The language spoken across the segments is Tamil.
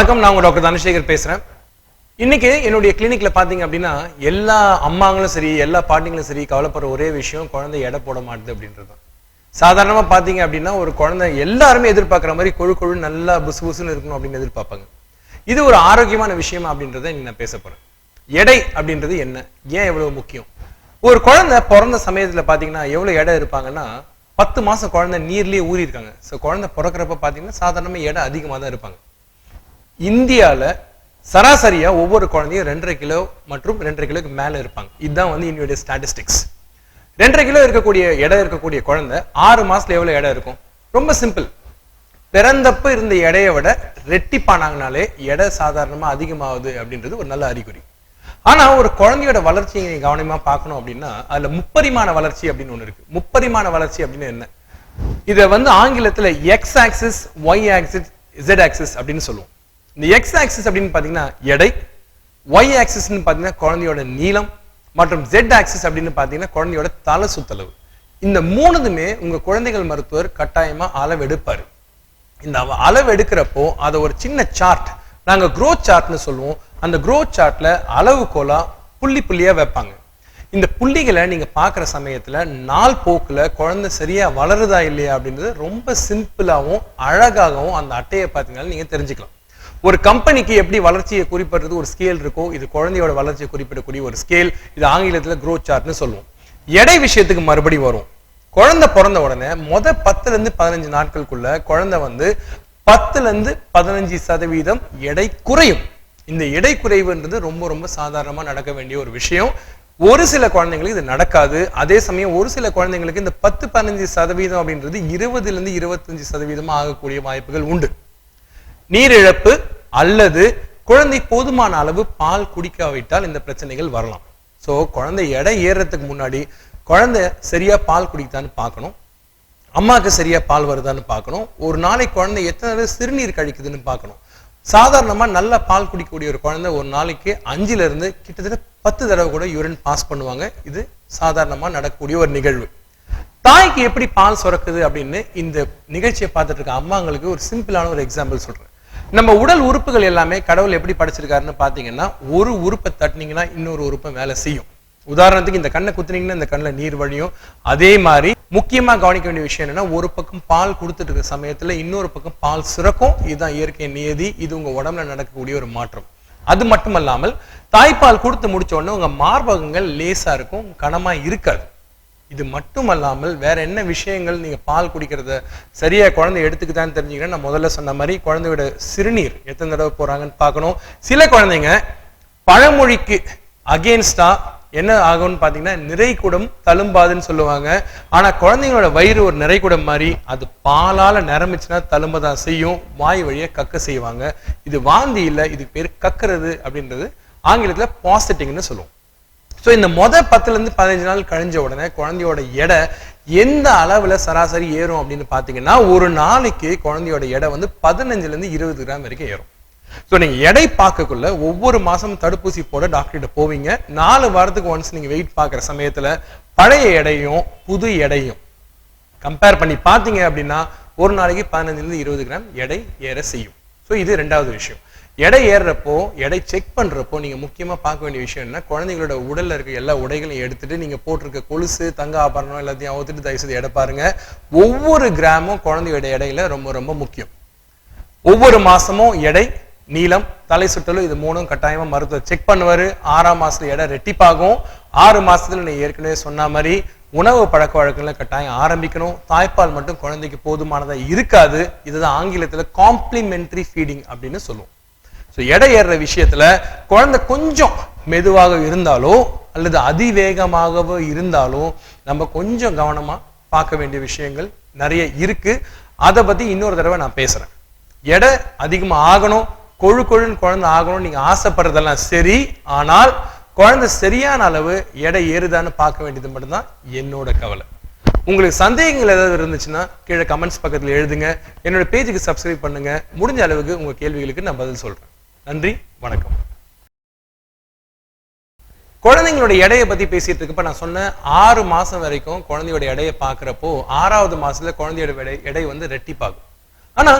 வணக்கம் நான் உங்க டாக்டர் தனசேகர் பேசுறேன். இன்னைக்கு என்னுடைய கிளினிக்ல பாத்தீங்க அப்படின்னா எல்லா அம்மாங்களும் சரி எல்லா பாட்டிங்களும் சரி கவலைப்படுற ஒரே விஷயம் குழந்தை எடை போட மாட்டுது அப்படின்றது சாதாரணமா பாத்தீங்க அப்படின்னா ஒரு குழந்தை எல்லாருமே எதிர்பார்க்குற மாதிரி கொழு கொழு நல்லா புசு புசுன்னு இருக்கணும் அப்படின்னு எதிர்பார்ப்பாங்க. இது ஒரு ஆரோக்கியமான விஷயம் அப்படின்றத நான் பேச போறேன். எடை அப்படின்றது என்ன? ஏன் எவ்வளவு முக்கியம்? ஒரு குழந்தை பிறந்த சமயத்துல பாத்தீங்கன்னா எவ்வளவு எடை இருப்பாங்கன்னா பத்து மாசம் குழந்தை நீர்லயே ஊறி இருக்காங்க ஸோ குழந்தை பிறக்கிறப்ப பாத்தீங்கன்னா சாதாரணமா எடை அதிகமா தான் இருப்பாங்க. இந்தியால சராசரியா ஒவ்வொரு குழந்தையும் ரெண்டரை கிலோ மற்றும் ரெண்டரை கிலோக்கு மேல இருப்பாங்க. இதுதான் வந்து என்னுடைய ஸ்டாட்டிஸ்டிக்ஸ் ரெண்டரை கிலோ இருக்கக்கூடிய எடை இருக்கக்கூடிய குழந்தை ஆறு மாசத்துல எவ்வளவு எடை இருக்கும்? ரொம்ப சிம்பிள் பிறந்தப்ப இருந்த எடையை விட ரெட்டிப்பானாங்கனாலே எடை சாதாரணமா அதிகமாகுது அப்படின்றது ஒரு நல்ல அறிகுறி. ஆனா ஒரு குழந்தையோட வளர்ச்சியை நீங்கள் கவனமா பார்க்கணும் அப்படின்னா அதுல முப்பரிமாண வளர்ச்சி அப்படின்னு ஒன்று இருக்கு. முப்பரிமாண வளர்ச்சி அப்படின்னு என்ன? இதை வந்து ஆங்கிலத்துல X axis Y axis Z axis அப்படின்னு சொல்லுவோம். இந்த எக்ஸ் ஆக்சிஸ் அப்படின்னு பார்த்தீங்கன்னா எடை ஒய் ஆக்சிஸ்னு பாத்தீங்கன்னா குழந்தையோட நீளம் மற்றும் ஜெட் ஆக்சிஸ் அப்படின்னு பார்த்தீங்கன்னா குழந்தையோட தலை சுத்தளவு இந்த மூணுதுமே உங்க குழந்தைகள் மருத்துவர் கட்டாயமா அளவெடுப்பாரு. இந்த அளவெடுக்கிறப்போ அளவு எடுக்கிறப்போ அதை ஒரு சின்ன சார்ட் நாங்க growth சார்ட்னு சொல்லுவோம். அந்த growth சார்ட்ல அளவுகோலா புள்ளி புள்ளியா வைப்பாங்க. இந்த புள்ளிகளை நீங்க பார்க்குற சமயத்துல நாள் போக்குல குழந்தை சரியா வளருதா இல்லையா அப்படின்றது ரொம்ப சிம்பிளாகவும் அழகாகவும் அந்த அட்டையை பார்த்தீங்கன்னா நீங்க தெரிஞ்சுக்கலாம். ஒரு கம்பெனிக்கு எப்படி வளர்ச்சியை குறிப்பிடுறது ஒரு ஸ்கேல் இருக்கோ இது குழந்தையோட வளர்ச்சியை குறிப்பிடக்கூடிய ஒரு ஸ்கேல் இது ஆங்கிலத்துல growth சார்ட்னு சொல்லுவோம். எடை விஷயத்துக்கு மறுபடி வரும். குழந்தை பிறந்த உடனே முத பத்துல இருந்து பதினஞ்சு நாட்களுக்குள்ள குழந்தை வந்து பத்துல இருந்து பதினஞ்சு சதவீதம் எடை குறையும். இந்த எடை குறைவுன்றது ரொம்ப ரொம்ப சாதாரணமா நடக்க வேண்டிய ஒரு விஷயம். ஒரு சில குழந்தைங்களுக்கு இது நடக்காது. அதே சமயம் ஒரு சில குழந்தைங்களுக்கு இந்த பத்து பதினஞ்சு சதவீதம் அப்படின்றது இருபதுல இருந்து இருபத்தஞ்சு சதவீதமாக ஆகக்கூடிய வாய்ப்புகள் உண்டு. நீரிழப்பு அல்லது குழந்தை போதுமான அளவு பால் குடிக்காவிட்டால் இந்த பிரச்சனைகள் வரலாம். சோ குழந்தை எடை ஏறுறதுக்கு முன்னாடி குழந்தை சரியா பால் குடிக்குதான்னு பார்க்கணும். அம்மாவுக்கு சரியா பால் வருதான்னு பார்க்கணும். ஒரு நாளைக்கு குழந்தை எத்தனை தடவை சிறுநீர் கழிக்குதுன்னு பார்க்கணும். சாதாரணமா நல்ல பால் குடிக்கக்கூடிய ஒரு குழந்தை ஒரு நாளைக்கு அஞ்சிலிருந்து கிட்டத்தட்ட பத்து தடவை கூட யூரின் பாஸ் பண்ணுவாங்க. இது சாதாரணமா நடக்கக்கூடிய ஒரு நிகழ்வு. தாய்க்கு எப்படி பால் சுரக்குது அப்படின்னு இந்த நிகழ்ச்சியை பார்த்துட்டு இருக்க அம்மாங்களுக்கு ஒரு சிம்பிளான ஒரு எக்ஸாம்பிள் சொல்றேன். நம்ம உடல் உறுப்புகள் எல்லாமே கடவுள் எப்படி படைச்சிருக்காருன்னு பாத்தீங்கன்னா ஒரு உறுப்பை தட்டினீங்கன்னா இன்னொரு உறுப்பை வேலை செய்யும். உதாரணத்துக்கு இந்த கண்ணை குத்துனீங்கன்னா இந்த கண்ணில் நீர் வழியும். அதே மாதிரி முக்கியமா கவனிக்க வேண்டிய விஷயம் என்னன்னா ஒரு பக்கம் பால் கொடுத்துட்டு இருக்க சமயத்துல இன்னொரு பக்கம் பால் சுரக்கும் இதுதான் இயற்கை நியதி இது உங்க உடம்புல நடக்கக்கூடிய ஒரு மாற்றம். அது மட்டுமல்லாமல் தாய்ப்பால் கொடுத்து முடிச்ச உடனே உங்க மார்பகங்கள் லேசா இருக்கும் கனமா இருக்காது. இது மட்டுமல்லாமல் வேற என்ன விஷயங்கள் நீங்க பால் குடிக்கிறத சரியா குழந்தை எடுத்துக்கிட்டான்னு தெரிஞ்சுக்கிட்டா நான் முதல்ல சொன்ன மாதிரி குழந்தையோட சிறுநீர் எத்தனை தடவை போறாங்கன்னு பார்க்கணும். சில குழந்தைங்க பழமொழிக்கு அகேன்ஸ்டா என்ன ஆகும்னு பாத்தீங்கன்னா நிறைக்குடம் தழும்பாதுன்னு சொல்லுவாங்க. ஆனா குழந்தைங்களோட வயிறு ஒரு நிறைக்குடம் மாதிரி அது பாலால நிரம்பிச்சுன்னா தழும்ப தான் செய்யும். வாய் வழியை கக்க செய்வாங்க. இது வாந்தி இல்லை இதுக்கு பேர் கக்குறது அப்படின்றது ஆங்கிலத்துல பாசிட்டிங்னு சொல்லுவோம். ஸோ இந்த மொதல் பத்துலேருந்து பதினஞ்சு நாள் கழிஞ்ச உடனே குழந்தையோட எடை எந்த அளவில் சராசரி ஏறும் அப்படின்னு பார்த்தீங்கன்னா ஒரு நாளைக்கு குழந்தையோட எடை வந்து பதினஞ்சுலேருந்து இருபது கிராம் வரைக்கும் ஏறும். ஸோ நீங்க எடை பார்க்கக்குள்ள ஒவ்வொரு மாதமும் தடுப்பூசி போட டாக்டர்கிட்ட போவீங்க. நாலு வாரத்துக்கு ஒன்ஸ் நீங்கள் வெயிட் பார்க்குற சமயத்தில் பழைய எடையும் புது எடையும். கம்பேர் பண்ணி பார்த்தீங்க அப்படின்னா ஒரு நாளைக்கு பதினஞ்சுலேருந்து இருபது கிராம் எடை ஏற செய்யும். ஸோ இது ரெண்டாவது விஷயம். எடை ஏறுறப்போ எடை செக் பண்ணுறப்போ நீங்கள் முக்கியமாக பார்க்க வேண்டிய விஷயம் என்ன குழந்தைங்களோட உடலில் இருக்க எல்லா உடைகளையும் எடுத்துட்டு நீங்கள் போட்டிருக்க கொலுசு தங்க ஆபரணம் எல்லாத்தையும் அவுத்துட்டு தயவு செய்து எடை பாருங்க. ஒவ்வொரு கிராமும் குழந்தையோட எடையில ரொம்ப ரொம்ப முக்கியம். ஒவ்வொரு மாசமும் எடை நீளம் தலை சுற்றலும் இது மூணும் கட்டாயமா மருத்துவர் செக் பண்ணுவாரு. ஆறாம் மாசத்துல எடை ரெட்டிப்பாகும் ஆறு மாசத்துல நீ ஏற்கனவே சொன்ன மாதிரி உணவு பழக்க வழக்கங்களை கட்டாயம் ஆரம்பிக்கணும். தாய்ப்பால் மட்டும் குழந்தைக்கு போதுமானதா இருக்காது. இதுதான் ஆங்கிலத்துல காம்ப்ளிமெண்ட்ரி ஃபீடிங் அப்படின்னு சொல்லுவோம். ஸோ எடை ஏறுற விஷயத்துல குழந்தை கொஞ்சம் மெதுவாக இருந்தாலோ அல்லது அதிவேகமாகவோ இருந்தாலும் நம்ம கொஞ்சம் கவனமா பார்க்க வேண்டிய விஷயங்கள் நிறைய இருக்கு. அதை பத்தி இன்னொரு தடவை நான் பேசுறேன். எடை அதிகமாக ஆகணும் கொழு கொழுன்னு குழந்தை ஆகணும் நீங்க ஆசைப்படுறதெல்லாம் சரி. ஆனால் குழந்தை சரியான அளவு எடை ஏறுதான்னு பார்க்க வேண்டியது மட்டும்தான் என்னோட கவலை. உங்களுக்கு சந்தேகங்கள் ஏதாவது இருந்துச்சுன்னா கீழே கமெண்ட்ஸ் பக்கத்தில் எழுதுங்க. என்னோட பேஜுக்கு சப்ஸ்கிரைப் பண்ணுங்க. முடிஞ்ச அளவுக்கு உங்க கேள்விகளுக்கு நான் பதில் சொல்றேன். நன்றி வணக்கம். குழந்தைங்களோட எடையை பத்தி பேசிட்டு இருக்கப்ப நான் சொன்னேன் ஆறு மாசம் வரைக்கும் குழந்தையோட எடையை பாக்குறப்போ ஆறாவது மாசத்துல குழந்தையோட எடை எடை வந்து ரெட்டிப்பாகும். ஆனா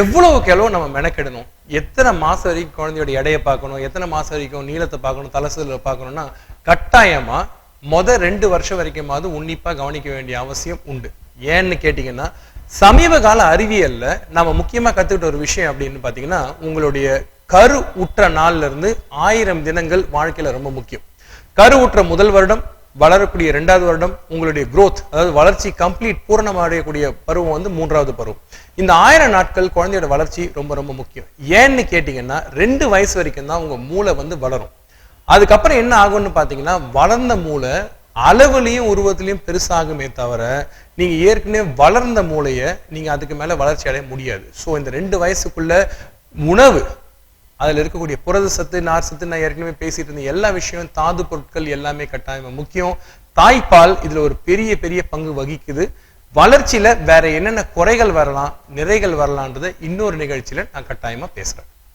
எவ்வளவுக்கு எவ்வளவு நம்ம மெனக்கெடணும்? எத்தனை மாசம் வரைக்கும் குழந்தையோட எடையை பார்க்கணும்? எத்தனை மாசம் வரைக்கும் நீளத்தை பார்க்கணும் தலசுல பார்க்கணும்னா கட்டாயமா முத ரெண்டு வருஷம் வரைக்குமாவது உன்னிப்பா கவனிக்க வேண்டிய அவசியம் உண்டு. ஏன்னு கேட்டீங்கன்னா சமீப கால அறிவியல்ல நாம முக்கியமா கத்துக்கிட்ட ஒரு விஷயம் அப்படின்னு பாத்தீங்கன்னா உங்களுடைய கரு உற்ற நாள்ல இருந்து ஆயிரம் தினங்கள் வாழ்க்கையில ரொம்ப முக்கியம். கரு உற்ற முதல் வருடம் வளரக்கூடிய இரண்டாவது வருடம் உங்களுடைய குரோத் அதாவது வளர்ச்சி கம்ப்ளீட் பூரணம் அடையக்கூடிய பருவம் வந்து மூன்றாவது பருவம். இந்த ஆயிரம் நாட்கள் குழந்தையோட வளர்ச்சி ரொம்ப ரொம்ப முக்கியம். ஏன்னு கேட்டீங்கன்னா ரெண்டு வயசு வரைக்கும் தான் உங்க மூளை வந்து வளரும். அதுக்கப்புறம் என்ன ஆகும்னு பாத்தீங்கன்னா வளர்ந்த மூளை அளவுலயும் உருவத்திலையும் பெருசாகுமே தவிர நீங்க ஏற்கனவே வளர்ந்த மூளைய நீங்க அதுக்கு மேல வளர்ச்சி அடைய முடியாது. சோ இந்த ரெண்டு வயசுக்குள்ள உணவு அதுல இருக்கக்கூடிய புரத சத்து நார் சத்து நான் ஏற்கனவே பேசிட்டு இருந்த எல்லா விஷயம் தாது பொருட்கள் எல்லாமே கட்டாயமா முக்கியம். தாய்ப்பால் இதுல ஒரு பெரிய பெரிய பங்கு வகிக்குது. வளர்ச்சியில வேற என்னென்ன குறைகள் வரலாம் நிறைகள் வரலான்றதை இன்னொரு நிகழ்ச்சியில நான் கட்டாயமா பேசுறேன்.